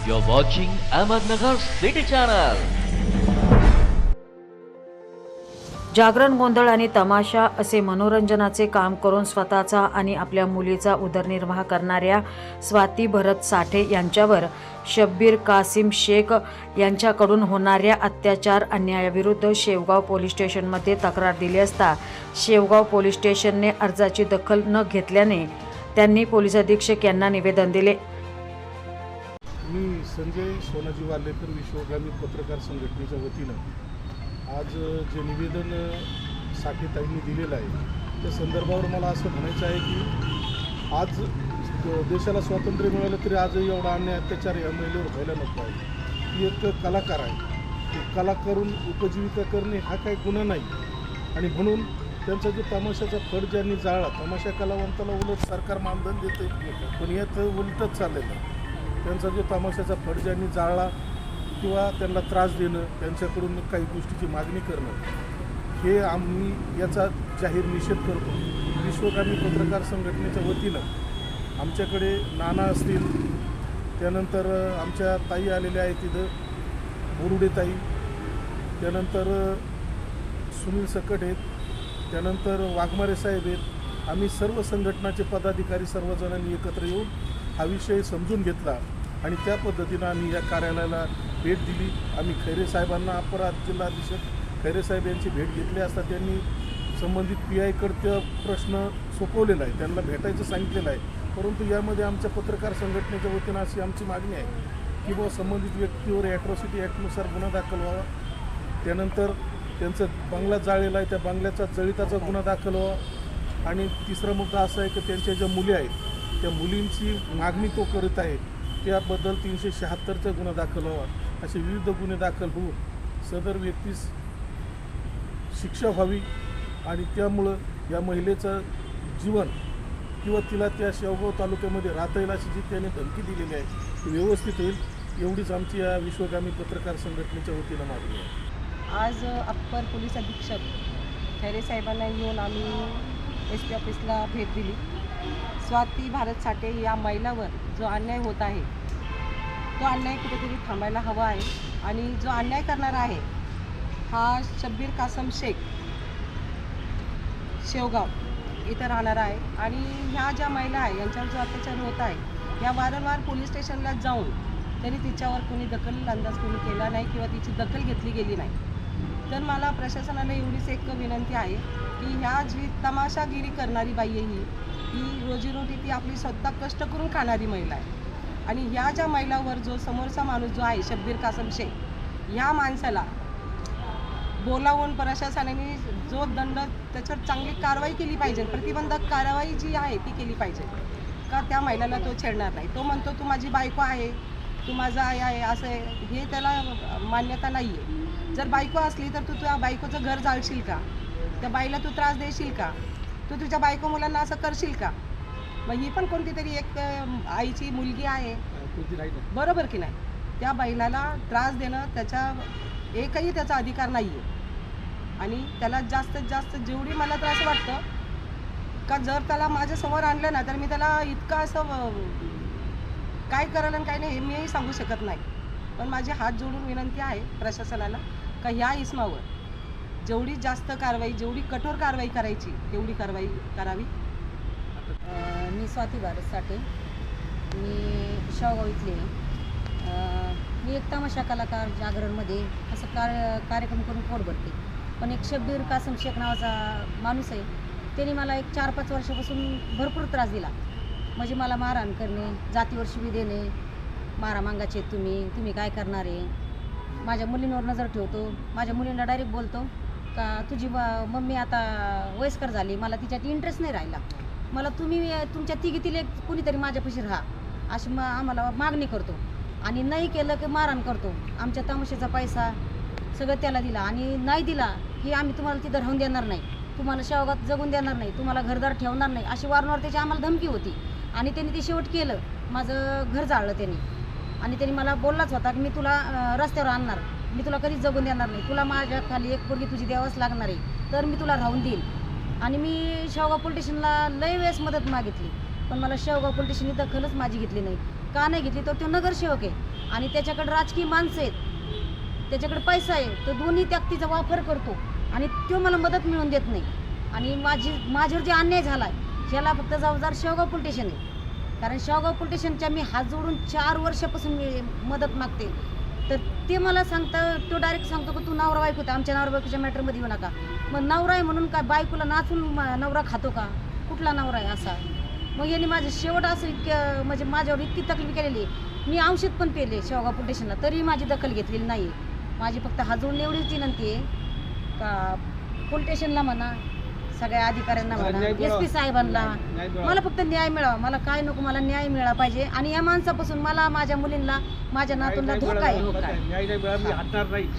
You're watching Ahmednagar City Channel. जागरण गोंधळ आणि तमाशा असे मनोरंजनाचे काम करून स्वतःचा आणि आपल्या मुलीचा उदरनिर्वाह करणाऱ्या स्वाती भरत साठे यांच्यावर शब्बीर कासिम शेख यांच्याकडून होणाऱ्या अत्याचार अन्यायाविरुद्ध शेवगाव पोलीस स्टेशनमध्ये तक्रार दिली असता शेवगाव पोलीस स्टेशनने अर्जाची दखल न घेतल्याने त्यांनी पोलीस अधीक्षक यांना निवेदन दिले मी संजय सोनाजी वार्लेकर विश्वगामी पत्रकार संघटनेच्या वतीनं आज जे निवेदन साठेताईंनी दिलेलं आहे त्या संदर्भावर मला असं म्हणायचं आहे की आज देशाला स्वातंत्र्य मिळालं तरी आजही एवढा अन्याय अत्याचार या महिलेवर व्हायला नको आहे. ती एक कलाकार आहे. ती कला करून उपजीविका करणे हा काही गुन्हा नाही. आणि म्हणून त्यांचा जो तमाशाचा फड ज्यांनी जाळला तमाशा कलावंताला उलट सरकार मानधन देते पण यात उलटच चाललेलं आहे. त्यांचा जो तमाशाचा फड ज्यांनी जाळला किंवा त्यांना त्रास देणं त्यांच्याकडून काही गोष्टीची मागणी करणं हे आम्ही याचा जाहीर निषेध करतो. विश्वगामी पत्रकार संघटनेच्या वतीनं आमच्याकडे नाना असतील त्यानंतर आमच्या ताई आलेल्या आहेत तिथं बोरुडे ताई त्यानंतर सुनील सकट आहेत त्यानंतर वाघमारे साहेब आहेत. आम्ही सर्व संघटनाचे पदाधिकारी सर्वजणांनी एकत्र येऊन हा विषय समजून घेतला आणि त्या पद्धतीनं आम्ही या कार्यालयाला भेट दिली. आम्ही खैरे साहेबांना अपराध जिल्हाधीशक खैरे साहेब यांची भेट घेतली असता त्यांनी संबंधित पी आयकडं प्रश्न सोपवलेला आहे त्यांना भेटायचं सांगितलेलं आहे. परंतु यामध्ये आमच्या पत्रकार संघटनेच्या वतीनं अशी आमची मागणी आहे की बुवा संबंधित व्यक्तीवर ॲट्रॉसिटी ॲक्टनुसार गुन्हा दाखल व्हावा. त्यानंतर त्यांचं बंगला जाळलेला आहे. त्या बंगल्याचा जळिताचा गुन्हा दाखल व्हावा. आणि तिसरा मुद्दा असा आहे की त्यांच्या ज्या मुली आहेत त्या मुलींची मागणी तो करत आहे त्याबद्दल तीनशे शहात्तरचा गुन्हा दाखल व्हावा. असे विविध गुन्हे दाखल होऊन सदर व्यक्तीस शिक्षा व्हावी आणि त्यामुळं या महिलेचं जीवन किंवा तिला त्या शेवगाव तालुक्यामध्ये राहता येईल अशी जी त्याने धमकी दिलेली आहे ती व्यवस्थित होईल एवढीच आमची या विश्वगामी पत्रकार संघटनेच्या वतीनं मागणी आहे. आज अप्पर पोलीस अधीक्षक खैरे साहेबांना येऊन आम्ही एस पी ऑफिसला भेट दिली. स्वाती भारत साठे या महिलावर जो अन्याय होत आहे तो अन्याय कुठेतरी थांबायला हवा आहे आणि जो अन्याय करणारा आहे हा शब्बीर कासम शेख शेवगाव इथं राहणारा आहे. आणि ह्या ज्या महिला आहे यांच्यावर जो अत्याचार होत आहे या वारंवार पोलीस स्टेशनला जाऊन तरी तिच्यावर कोणी दखल अंदाज कोणी केला नाही किंवा तिची दखल घेतली गेली नाही. तर मला प्रशासनाला एवढीच एक विनंती आहे की ह्या जी तमाशागिरी करणारी बाई आहे ही ही रोजीरोटी ती आपली स्वतः कष्ट करून खाणारी महिला आहे. आणि ह्या ज्या महिलावर जो समोरचा माणूस जो आहे शब्बीर कासम शेख ह्या माणसाला बोलावून प्रशासनाने जो दंड त्याच्यावर चांगली कारवाई केली पाहिजे प्रतिबंधक कारवाई जी आहे ती केली पाहिजे. का त्या महिलाला तो छेडणार नाही? तो म्हणतो तू माझी बायको आहे तू माझा आई आहे असं आहे हे त्याला मान्यता नाही आहे जर बायको असली तर तू तुझ्या बायकोचं घर जाळशील का? त्या बाईला तू त्रास देशील का? तू तुझ्या बायको मुलांना असं करशील का? मग ही पण कोणती तरी एक आईची मुलगी आहे. बरोबर की नाही? त्या बैलाला त्रास देणं त्याच्या एकही त्याचा अधिकार नाही आहे आणि त्याला जास्तीत जास्त जेवढी मला तर असं वाटतं का जर त्याला माझ्यासमोर आणलं ना तर मी त्याला इतकं असं काय करायला आणि काय नाही हे मीही सांगू शकत नाही. पण माझी हात जोडून विनंती आहे प्रशासनाला का ह्या इसमावर जेवढी जास्त कारवाई जेवढी कठोर कारवाई करायची तेवढी कारवाई करावी. मी स्वाती भारत साठे. मी शेवगाव इथले मी एक तमाशा कलाकार जागरणमध्ये असं कार कार्यक्रम करून पोट भरते. पण एक शब्बीर कासम शेख नावाचा माणूस आहे. त्याने मला एक चार पाच वर्षापासून भरपूर त्रास दिला. म्हणजे मला मारहाण करणे जातीवर शिवी देणे मारा मांगाचे तुम्ही तुम्ही काय करणार आहे? माझ्या मुलींवर नजर ठेवतो. माझ्या मुलींना डायरेक्ट बोलतो का तुझी मम्मी आता वयस्कर झाली मला तिच्यात इंटरेस्ट नाही राहिला. मला तुम्ही तुमच्या तिघीतील एक कुणीतरी माझ्यापाशी राहा. अशी मग आम्हाला मागणी करतो. आणि नाही केलं की मारहाण करतो. आमच्या तमाशेचा पैसा सगळं त्याला दिला. आणि नाही दिला की आम्ही तुम्हाला तिथं राहून देणार नाही. तुम्हाला शेवगात जगून देणार नाही. तुम्हाला घरदार ठेवणार नाही. अशी वारंवार त्याची आम्हाला धमकी होती. आणि त्यांनी ते शेवट केलं. माझं घर जाळलं त्यांनी. आणि त्यांनी मला बोललाच होता की मी तुला रस्त्यावर आणणार. मी तुला कधीच जगून देणार नाही. तुला माझ्या खाली एक पोरगी तुझी द्यावंच लागणार आहे. तर मी तुला राहून देईल आणि मी शेवगाव पोलीस स्टेशनला लय वेळेस मदत मागितली. पण मला शेवगाव पोलीस दखलच माझी घेतली नाही. का नाही घेतली? तर तो नगरसेवक आहे. आणि त्याच्याकडे राजकीय माणसं आहेत. त्याच्याकडे पैसा आहे. तो दोन्ही ताकदीचा वापर करतो. आणि तो मला मदत मिळवून देत नाही. आणि माझी माझ्यावर जे अन्याय झाला आहे ह्याला फक्त जबाबदार शेवगाव पोलीस स्टेशन आहे. कारण शेवगाव पोलीस स्टेशनच्या मी हात जोडून चार वर्षापासून मी मदत मागते. तर ते मला सांगतं तो डायरेक्ट सांगतो की तू नवरा बायको होता आमच्या नवरा बायकोच्या मॅटरमध्ये येऊ नका. मग नवरा आहे म्हणून काय बायकोला नाचून नवरा खातो का? कुठला नवरा आहे असा? मग यांनी माझे शेवट असं इतक्या म्हणजे माझ्यावर इतकी तकलीफ केलेली आहे. मी औषध पण पेले शेवगाव पोलीस तरी माझी दखल घेतलेली नाही माझी फक्त हात जोडून एवढीच विनंती आहे का पोलिटेशनला म्हणा सगळ्या अधिकाऱ्यांना म्हणा एस पी साहेबांना. मला फक्त न्याय मिळावा. मला काय नको मला न्याय मिळाला पाहिजे. आणि या माणसापासून मला माझ्या मुलींना माझ्या नातूंना धोका आहे.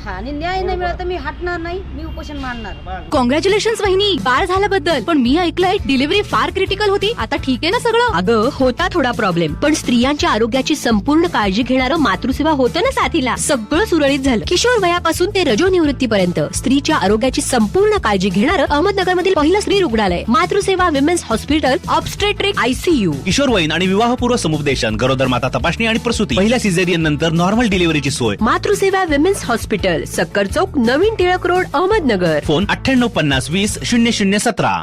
हा. आणि न्याय नाही मिळाला तर मी हटणार नाही. मी उपोषण मांडणार कॉंग्रॅच्युलेशन वहिनी. बाळ झाल्याबद्दल. पण मी ऐकलंय डिलिव्हरी फार क्रिटिकल होती. आता ठीक आहे ना सगळं? अगं होता थोडा प्रॉब्लेम पण स्त्रियांच्या आरोग्याची संपूर्ण काळजी घेणारं मातृसेवा होतं ना साथीला? सगळं सुरळीत झालं. किशोर वयापासून ते रजो निवृत्तीपर्यंत स्त्रीच्या आरोग्याची संपूर्ण काळजी घेणारं अहमदनगर मधील पहिलं स्त्री रुग्णालय Matruseva women's hospital obstetric ICU. किशोरवयीन आणि विवाहपूर्व समुपदेशन गरोदर माता तपासणी आणि प्रसूती. पहिल्या सिझेरियन नंतर नॉर्मल डिलिव्हरीची सोय. मातृसेवा विमेन्स हॉस्पिटल सक्कर चौक नवीन टिळक रोड अहमदनगर. फोन अठ्ठ्याण्णव पन्नास वीस शून्य शून्य सतरा.